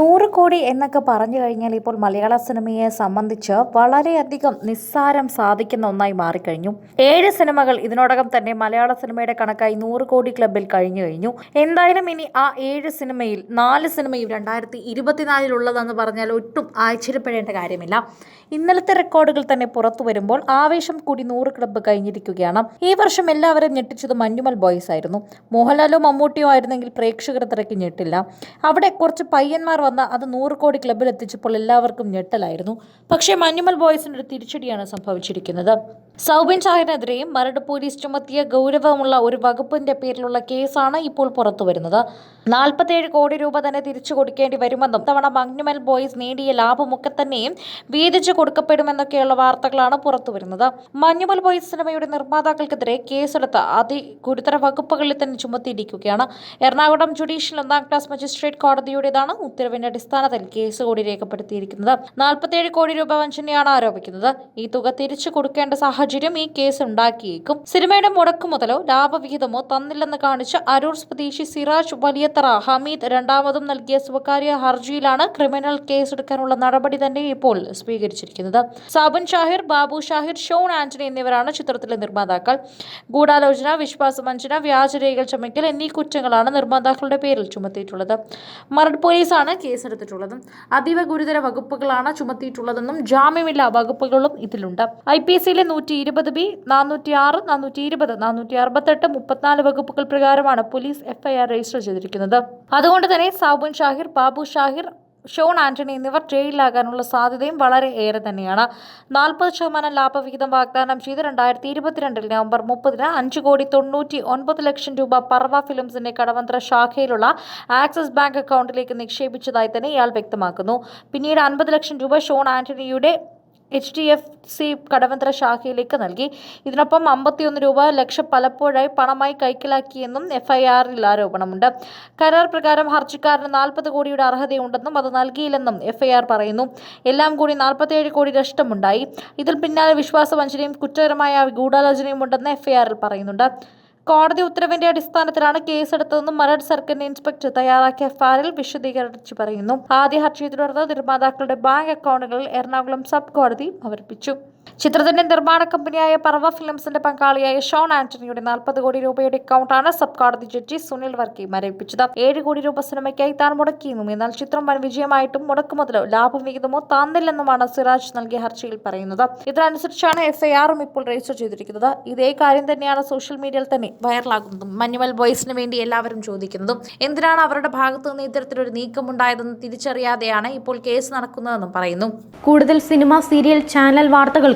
നൂറ് കോടി എന്നൊക്കെ പറഞ്ഞു കഴിഞ്ഞാൽ ഇപ്പോൾ മലയാള സിനിമയെ സംബന്ധിച്ച് വളരെയധികം നിസ്സാരം സാധിക്കുന്ന ഒന്നായി മാറിക്കഴിഞ്ഞു. ഏഴ് സിനിമകൾ ഇതിനോടകം തന്നെ മലയാള സിനിമയുടെ കണക്കായി നൂറ് കോടി ക്ലബിൽ കഴിഞ്ഞു കഴിഞ്ഞു. എന്തായാലും ഇനി ആ ഏഴ് സിനിമയിൽ നാല് സിനിമയും രണ്ടായിരത്തി ഇരുപത്തിനാലിലുള്ളതെന്ന് പറഞ്ഞാൽ ഒട്ടും ആശ്ചര്യപ്പെടേണ്ട കാര്യമില്ല. ഇന്നലത്തെ റെക്കോർഡുകൾ തന്നെ പുറത്തു വരുമ്പോൾ ആവേശം കൂടി നൂറ് ക്ലബ്ബ് കഴിഞ്ഞിരിക്കുകയാണ്. ഈ വർഷം എല്ലാവരും ഞെട്ടിച്ചത് മഞ്ഞുമൽ ബോയ്സ് ആയിരുന്നു. മോഹൻലാലോ മമ്മൂട്ടിയോ ആയിരുന്നെങ്കിൽ പ്രേക്ഷകർ തിരക്ക് ഞെട്ടില്ല. അവിടെ കുറച്ച് പയ്യന്മാർ വന്ന് അത് നൂറ് കോടി ക്ലബിൽ എത്തിച്ചപ്പോൾ എല്ലാവർക്കും ഞെട്ടലായിരുന്നു. പക്ഷേ മഞ്ഞുമൽ ബോയ്സിന് ഒരു തിരിച്ചടിയാണ് സംഭവിച്ചിരിക്കുന്നത്. സൗബിൻ ഷാഹിനെതിരെയും മരട് പോലീസ് ചുമത്തിയ ഗൗരവമുള്ള ഒരു വകുപ്പിന്റെ പേരിലുള്ള കേസാണ് ഇപ്പോൾ പുറത്തു വരുന്നത്. നാൽപ്പത്തേഴ് കോടി രൂപ തന്നെ തിരിച്ചു കൊടുക്കേണ്ടി വരുമെന്നും തവണ മഞ്ഞുമൽ ബോയ്സ് നേടിയ ലാഭമൊക്കെ തന്നെയും വീതിച്ചു കൊടുക്കപ്പെടുമെന്നൊക്കെയുള്ള വാർത്തകളാണ് പുറത്തു വരുന്നത്. മഞ്ഞുമൽ ബോയ്സ് സിനിമയുടെ നിർമ്മാതാക്കൾക്കെതിരെ കേസെടുത്ത് അതിഗുരുതര വകുപ്പുകളിൽ തന്നെ ചുമത്തിയിരിക്കുകയാണ്. എറണാകുളം ജുഡീഷ്യൽ ഒന്നാം ക്ലാസ് മജിസ്ട്രേറ്റ് കോടതിയുടേതാണ് ഉത്തരവിന്റെ അടിസ്ഥാനത്തിൽ കേസ് കൂടി രേഖപ്പെടുത്തിയിരിക്കുന്നത്. നാൽപ്പത്തിയേഴ് കോടി രൂപ വഞ്ചനയാണ് ആരോപിക്കുന്നത്. ഈ തുക തിരിച്ചു കൊടുക്കേണ്ട സാഹചര്യം ഈ കേസ് ഉണ്ടാക്കിയേക്കും. സിനിമയുടെ മുടക്കു മുതലോ ലാഭവിഹിതമോ തന്നില്ലെന്ന് കാണിച്ച് അരൂർ സ്വദേശി സിറാജ് വലിയത്തറ ഹമീദ് രണ്ടാമതും നൽകിയ സ്വകാര്യ ഹർജിയിലാണ് ക്രിമിനൽ കേസെടുക്കാനുള്ള നടപടി തന്നെ ഇപ്പോൾ സ്വീകരിച്ചിരിക്കുന്നത്. സാബുൻ ഷാഹിർ ബാബു ഷാഹിർ ഷോൺ ആന്റണി എന്നിവരാണ് ചിത്രത്തിലെ നിർമ്മാതാക്കൾ. ഗൂഢാലോചന വിശ്വാസവഞ്ചന വ്യാജരേഖകൾ ചമയ്ക്കൽ എന്നീ കുറ്റങ്ങളാണ് നിർമ്മാതാക്കളുടെ പേരിൽ ചുമത്തിയിട്ടുള്ളത്. മരട് പോലീസാണ് കേസെടുത്തിട്ടുള്ളത് അതീവ ഗുരുതര വകുപ്പുകളാണ് ചുമത്തിയിട്ടുള്ളതെന്നും ജാമ്യമില്ലാ വകുപ്പുകളും ഇതിലുണ്ട്. ഐ പി എസ് സിയിലെ നൂറ്റി ഇരുപത് ബി നാനൂറ്റി ആറ് നാനൂറ്റി ഇരുപത് നാനൂറ്റി അറുപത്തെട്ട് മുപ്പത്തിനാല് വകുപ്പുകൾ പ്രകാരമാണ് പോലീസ് എഫ്ഐആർ രജിസ്റ്റർ ചെയ്തിരിക്കുന്നത്. അതുകൊണ്ട് തന്നെ സാബുൻ ഷാഹിർ ബാബു ഷാഹിർ ഷോൺ ആന്റണി എന്നിവർ ജയിലിലാകാനുള്ള സാധ്യതയും വളരെ ഏറെ തന്നെയാണ്. നാൽപ്പത് ശതമാനം ലാഭവിഹിതം വാഗ്ദാനം ചെയ്ത് രണ്ടായിരത്തി ഇരുപത്തിരണ്ടിൽ നവംബർ മുപ്പതിന് അഞ്ച് കോടി തൊണ്ണൂറ്റി ഒൻപത് ലക്ഷം രൂപ പർവ ഫിലിംസിന്റെ കടവന്ത്ര ശാഖയിലുള്ള ആക്സിസ് ബാങ്ക് അക്കൗണ്ടിലേക്ക് നിക്ഷേപിച്ചതായി തന്നെ ഇയാൾ വ്യക്തമാക്കുന്നു. പിന്നീട് അൻപത് ലക്ഷം രൂപ ഷോൺ ആന്റണിയുടെ H D F C Kadavanthra ശാഖയിലേക്ക് നൽകി. ഇതിനൊപ്പം അമ്പത്തിയൊന്ന് രൂപ ലക്ഷം പലപ്പോഴായി പണമായി കൈക്കലാക്കിയെന്നും എഫ്ഐആറിൽ ആരോപണമുണ്ട്. കരാർ പ്രകാരം ഹർജിക്കാരന് നാൽപ്പത് കോടിയുടെ അർഹതയുണ്ടെന്നും അത് നൽകിയില്ലെന്നും എഫ്ഐആർ പറയുന്നു. എല്ലാം കൂടി നാൽപ്പത്തിയേഴ് കോടി നഷ്ടമുണ്ടായി. ഇതിൽ പിന്നാലെ വിശ്വാസവഞ്ചനയും കുറ്റകരമായ ഗൂഢാലോചനയും ഉണ്ടെന്ന് എഫ്ഐആറിൽ പറയുന്നുണ്ട്. കോടതി ഉത്തരവിന്റെ അടിസ്ഥാനത്തിലാണ് കേസെടുത്തതെന്നും മരട് സർക്കിൾ ഇൻസ്പെക്ടർ തയ്യാറാക്കിയ ഫയലിൽ വിശദീകരിച്ചു പറയുന്നു. ആദ്യ ഹർജിയെ തുടർന്ന് നിർമ്മാതാക്കളുടെ ബാങ്ക് അക്കൗണ്ടുകളിൽ എറണാകുളം സബ് കോടതി അവതരിപ്പിച്ചു. ചിത്രത്തിന്റെ നിർമ്മാണ കമ്പനിയായ പർവ ഫിലിംസിന്റെ പങ്കാളിയായ ഷോൺ ആന്റണിയുടെ നാൽപ്പത് കോടി രൂപയുടെ അക്കൗണ്ടാണ് സബ് കോടതി ജഡ്ജി സുനിൽ വർക്കി മരവിപ്പിച്ചത്. ഏഴ് കോടി രൂപ സിനിമയ്ക്കായി താൻ മുടക്കിയെന്നും എന്നാൽ ചിത്രം വൻ വിജയമായിട്ടും മുടക്കുമുതലോ ലാഭവിഹിതമോ താന്നില്ലെന്നുമാണ് സിറാജ് നൽകിയ ഹർജിയിൽ പറയുന്നത്. ഇതിനനുസരിച്ചാണ് എഫ്ഐആറും ഇപ്പോൾ രജിസ്റ്റർ ചെയ്തിരിക്കുന്നത്. ഇതേ കാര്യം തന്നെയാണ് സോഷ്യൽ മീഡിയയിൽ തന്നെ വൈറലാകുന്നതും മഞ്ഞുമൽ ബോയ്സിന് വേണ്ടി എല്ലാവരും ചോദിക്കുന്നതും. എന്തിനാണ് അവരുടെ ഭാഗത്തു നിന്ന് ഇത്തരത്തിലൊരു നീക്കമുണ്ടായതെന്ന് തിരിച്ചറിയാതെയാണ് ഇപ്പോൾ കേസ് നടക്കുന്നതെന്നും പറയുന്നു. കൂടുതൽ സിനിമ സീരിയൽ ചാനൽ